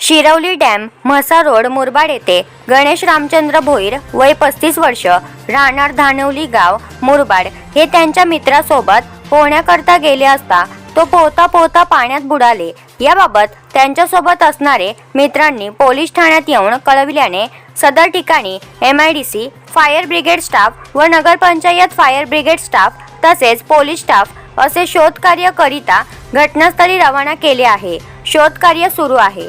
Shirwali dam Mhasa road Murbad येथे गणेश रामचंद्र भोईर वय पस्तीस वर्ष राहणार धानवली गाव मुरबाड. हे त्यांच्या मित्रासोबत पोहण्याकरता गेले असता तो पोहता पोहता पाण्यात बुडाले. याबाबत त्यांच्यासोबत असणारे मित्रांनी पोलीस ठाण्यात येऊन कळविल्याने सदर ठिकाणी M I D C fire brigade staff व नगरपंचायत फायर ब्रिगेड स्टाफ तसेच पोलीस स्टाफ असे शोधकार्य करिता घटनास्थळी रवाना केले आहे. शोधकार्य सुरू आहे.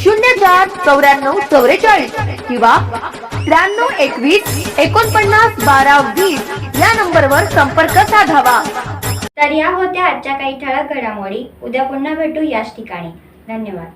शून्य चार चौऱ्याण्णव चौवेचाळीस किंवा त्र्याण्णव एकवीस एकोणपन्नास बारा वीस या नंबरवर संपर्क साधावा. तर या होत्या आजच्या काही ठळक घडामोडी. उद्या पुन्हा भेटू याच ठिकाणी. धन्यवाद.